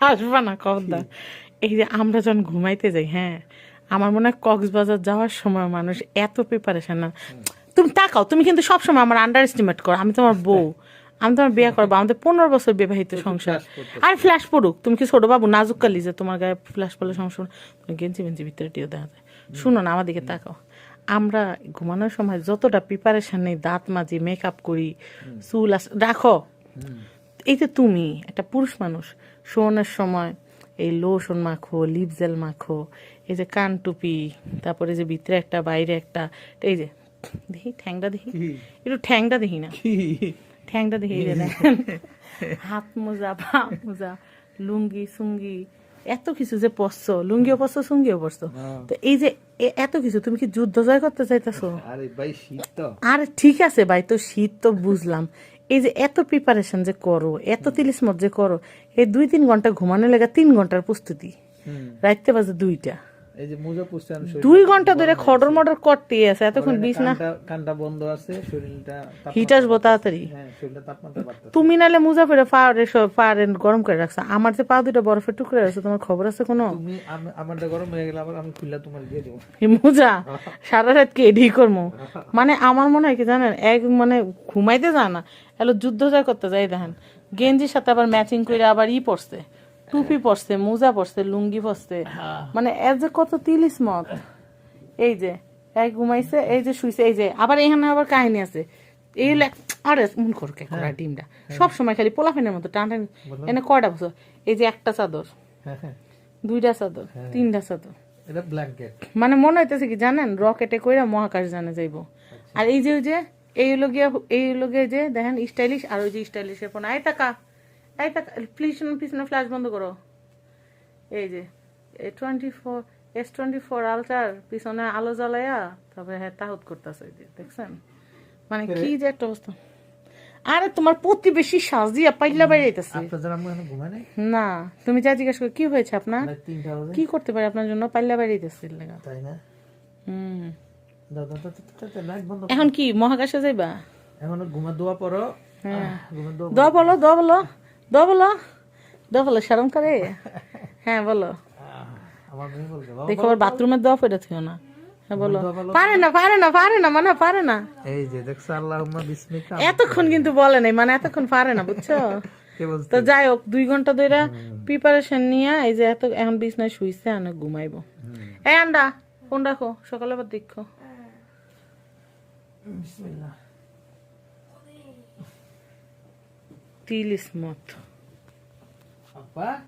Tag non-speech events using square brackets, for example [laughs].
আসবা না খবরদার এই যে আমরা যখন ঘুমাইতে যাই হ্যাঁ আমার মনে হয় কক্সবাজার যাওয়ার সময় মানুষ এত প্রিপারেশন না। তুমি তাকাও তুমি কিন্তু সবসময় আমার আন্ডার এস্টিমেট করো। আমি তোমার বউ আমি তোমার বিয়ে করব আমাদের পনেরো বছর বিবাহিত সংসার। আর ফ্ল্যাশ পড়ুক তুমি কি ছোট বাবু? নাজুক কালি যে তোমার গায়ে ফ্ল্যাশ পড়লে সমস্যা? তুমি গেঞ্জি বেঞ্জি ভিতরে টিও দেখা যায় শুনো না আমার দিকে তাকাও। আমরা ঘুমানোর সময় যতটা প্রিপারেশন নেই দাঁত মাজি মেকআপ করি চুল আস রাখো। এই যে তুমি একটা পুরুষ মানুষ শোনের সময় এই লোশন মাখো লিপ জেল মাখো এই যে কান টুপি তারপরে যে ভিতরে একটা বাইরে একটা এই যে দেখি ঠ্যাংটা দেখি। একটু ঠ্যাংটা দেখি না? ঠ্যাংটা দেখি দেখেন। হাত মোজা পা মোজা লুঙ্গি সুঙ্গি এত কিছু যে পরছো লুঙ্গিও পরছো সুঙ্গিও পরছো। তো এই যে এত কিছু তুমি কি যুদ্ধ জয় করতে চাইতেছো? আরে ভাই শীত তো। আর ঠিক আছে ভাই তো শীত তো বুঝলাম। এই যে এত প্রিপারেশন যে করো এত তিলিসমত যে করো এই দুই তিন ঘণ্টা ঘুমানো লেগে তিন ঘণ্টার প্রস্তুতি। রাইতে বাজে দুইটা। এই যে মোজা পুষতে আমি দুই ঘণ্টা ধরে খডর মডর করতেই আছে এতক্ষণ বিষ না কানটা- বন্ধ আছে শরীরটা হিট আসব তাড়াতাড়ি। হ্যাঁ তুমি নালে মুজা ফেরে পাহাড়ে পাহাড়ে গরম করে রাখছো। আমার যে পা দুটো বরফের টুকরে আছে তোমার খবর আছে কোনো? তুমি আমারটা গরম হয়ে গেলে আবার আমি খুললা তোমার দিয়ে দেবো। মুজা সারা রাত কে এডি করব মানে আমার মনে হয় কি জানেন এক মানে ঘুমাইতে যায় না। এলো যুদ্ধ যা করতে যাই দেখেন। গেঞ্জির সাথে আবার ম্যাচিং করে আবার ই পড়ছে টুপি পরছে মোজা পরছে লুঙ্গি পরছে। মানে এর যে কত তিলিস মত। এই যে এক ঘুমাইছে এই যে শুইছে এই যে আবার এখানে আবার কাহিনী আছে। এই আরে মন কর কে করা ডিমটা। সব সময় খালি পোলাফেনের মতো টান টান এনে কয়টা বছর এই যে একটা চাদর হ্যাঁ হ্যাঁ। দুইটা চাদর তিনটা চাদর। এটা ব্ল্যাঙ্কেট মানে মনে হইতেছে কি জানেন রকেটে কইরা মহাকাশ জানে যাইব। আর এই যে ওই যে এই হলো গিয়া এই হলো গিয়ে যে দেখেন স্টাইলিশ আর ওই যে স্টাইলিশ এর ফোন। আই টাকা আই টাকা পিছনে পিছনে ফ্ল্যাশ বন্ধ করো। এই যে টোয়েন্টি ফোর এস টোয়েন্টি ফোর আলটার পিছনে আলো জ্বালাইয়া তারপরে হ্যাঁ তাহুত করতেছে এই যে দেখছেন? মানে কি যে একটা অবস্থা। আরে তোমার প্রতিবেশী পাইলা নাই? না তুমি যা জিজ্ঞাসা করো কি হয়েছে আপনার? বাজে। কি করতে পারে আপনার জন্য? পাইলা বাইরেছে লেগা। তাই না? হুম। এখন কি মহাকাশে যাইবা? এখন ঘুমা দোয়া পড়ো। হ্যাঁ। দোয়া বলো দ বলো। দ বলো। দ বলো শরম করে। হ্যাঁ বলো। দেখো আবার বাথরুমের দোয়া পড়ে থিও না। হ্যাঁ বলো। পারে না পারে না পারে না মানে পারে না। এই যে দেখছ আল্লাহ বিসমিকা। এতক্ষণ কিন্তু বলে নাই মানে এতক্ষণ পারে না বুঝছ? [laughs] কে তো যাই হোক দুই ঘণ্টা ধরে প্রিপারেশন নিয়ে এই যে এত এখন বিছনায় শুইছে অনেক ঘুমাইবো। এই আন্ডা ফোন রাখো সকালে আবার দেখো। বিসমিল্লাহ। তিলিস মত আব্বা